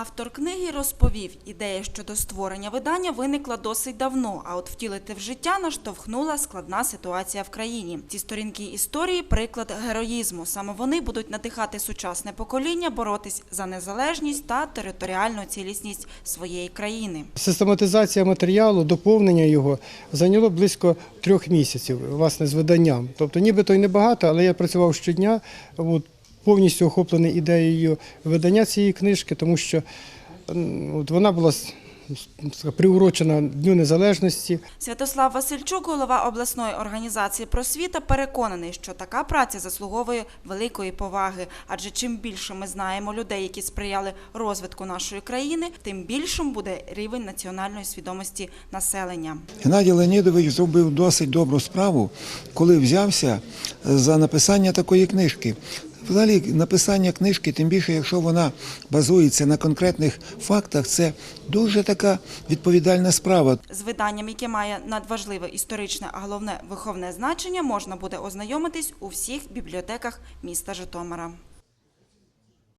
Автор книги розповів, ідея щодо створення видання виникла досить давно, а от втілити в життя наштовхнула складна ситуація в країні. Ці сторінки історії приклад героїзму. Саме вони будуть надихати сучасне покоління боротись за незалежність та територіальну цілісність своєї країни. Систематизація матеріалу, доповнення його зайняло близько трьох місяців власне з виданням. Тобто, нібито й небагато, але я працював щодня, от, повністю охоплений ідеєю видання цієї книжки, тому що от, вона була приурочена Дню Незалежності. Святослав Васильчук, голова обласної організації просвіта, переконаний, що така праця заслуговує великої поваги. Адже чим більше ми знаємо людей, які сприяли розвитку нашої країни, тим більшим буде рівень національної свідомості населення. Геннадій Леонідович зробив досить добру справу, коли взявся за написання такої книжки. Взагалі, написання книжки, тим більше, якщо вона базується на конкретних фактах, це дуже така відповідальна справа. З виданням, яке має надважливе історичне, а головне виховне значення, можна буде ознайомитись у всіх бібліотеках міста Житомира.